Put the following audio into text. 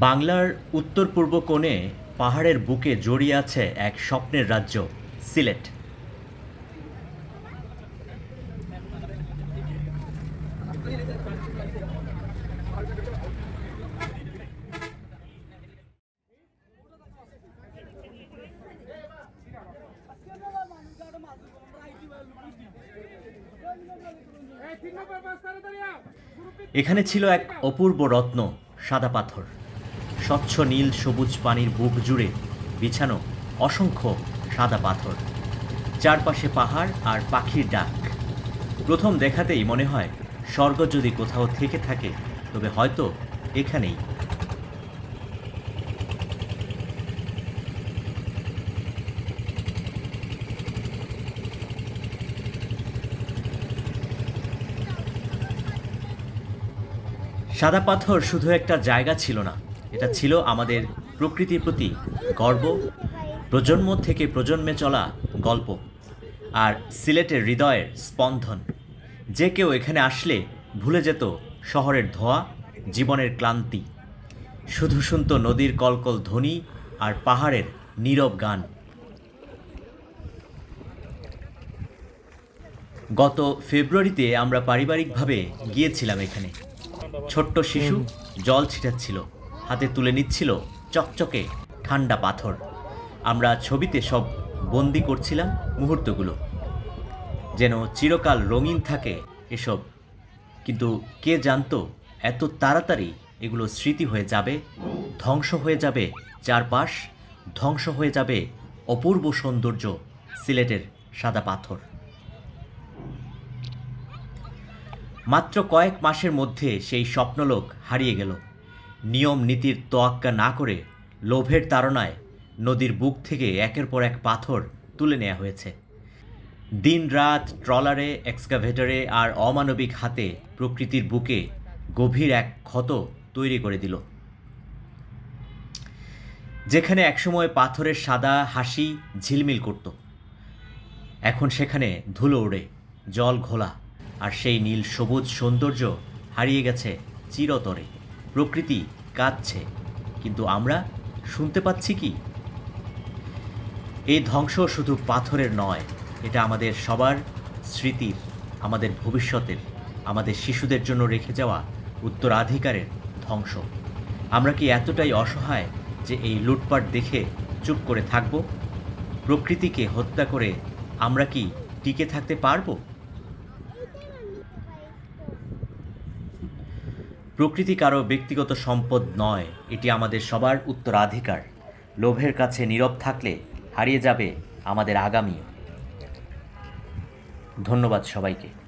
বাংলার উত্তর পূর্ব কোণে পাহাড়ের বুকে জড়িয়ে আছে এক স্বপ্নের রাজ্য, সিলেট। এখানে ছিল এক অপূর্ব রত্ন, সাদা পাথর। স্বচ্ছ নীল সবুজ পানির বুক জুড়ে বিছানো অসংখ্য সাদা পাথর। চারপাশে পাহাড় আর পাখির ডাক। প্রথম দেখাতেই মনে হয় স্বর্গ যদি কোথাও থেকে থাকে, তবে হয়তো এখানেই। সাদা পাথর শুধু একটা জায়গা ছিল না এটা ছিল আমাদের প্রকৃতির প্রতি গর্ব, প্রজন্ম থেকে প্রজন্মে চলা গল্প আর সিলেটের হৃদয়ের স্পন্দন। যে কেউ এখানে আসলে ভুলে যেত শহরের ধোঁয়া, জীবনের ক্লান্তি। শুধু শুনত নদীর কলকল ধ্বনি আর পাহাড়ের নীরব গান। গত ফেব্রুয়ারিতে আমরা পারিবারিকভাবে গিয়েছিলাম এখানে। ছোট্ট শিশু জল ছিটাচ্ছিল। হাতে তুলে নিচ্ছিল চকচকে ঠান্ডা পাথর। আমরা ছবিতে সব বন্দি করছিলাম মুহূর্তগুলো। যেন চিরকাল রঙিন থাকে এসব। কিন্তু কে জানতো এত তাড়াতাড়ি এগুলো স্মৃতি হয়ে যাবে, ধ্বংস হয়ে যাবে চারপাশ, ধ্বংস হয়ে যাবে অপূর্ব সৌন্দর্য সিলেটের সাদা পাথর। মাত্র কয়েক মাসের মধ্যে সেই স্বপ্নলোক হারিয়ে গেল। নিয়ম নীতির তোয়াক্কা না করে লোভের তাড়নায় নদীর বুক থেকে একের পর এক পাথর তুলে নেওয়া হয়েছে। দিন রাত ট্রলারে, এক্সকাভেটরে আর অমানবিক হাতে প্রকৃতির বুকে গভীর এক ক্ষত তৈরি করে দিল। যেখানে একসময় পাথরের সাদা হাসি ঝিলমিল করত, এখন সেখানে ধুলো ওড়ে, জল ঘোলা, আর সেই নীল সবুজ সৌন্দর্য হারিয়ে গেছে চিরতরে। প্রকৃতি কাঁদছে, কিন্তু আমরা শুনতে পাচ্ছি কি? এই ধ্বংস শুধু পাথরের নয়, এটা আমাদের সবার স্মৃতির, আমাদের ভবিষ্যতের, আমাদের শিশুদের জন্য রেখে যাওয়া উত্তরাধিকারের ধ্বংস। আমরা কি এতটাই অসহায় যে এই লুটপাট দেখে চুপ করে থাকব? প্রকৃতিকে হত্যা করে আমরা কি টিকে থাকতে পারব? প্রকৃতি কারও ব্যক্তিগত সম্পদ নয়, এটি আমাদের সবার উত্তরাধিকার। লোভের কাছে নীরব থাকলে হারিয়ে যাবে আমাদের আগামী। ধন্যবাদ সবাইকে।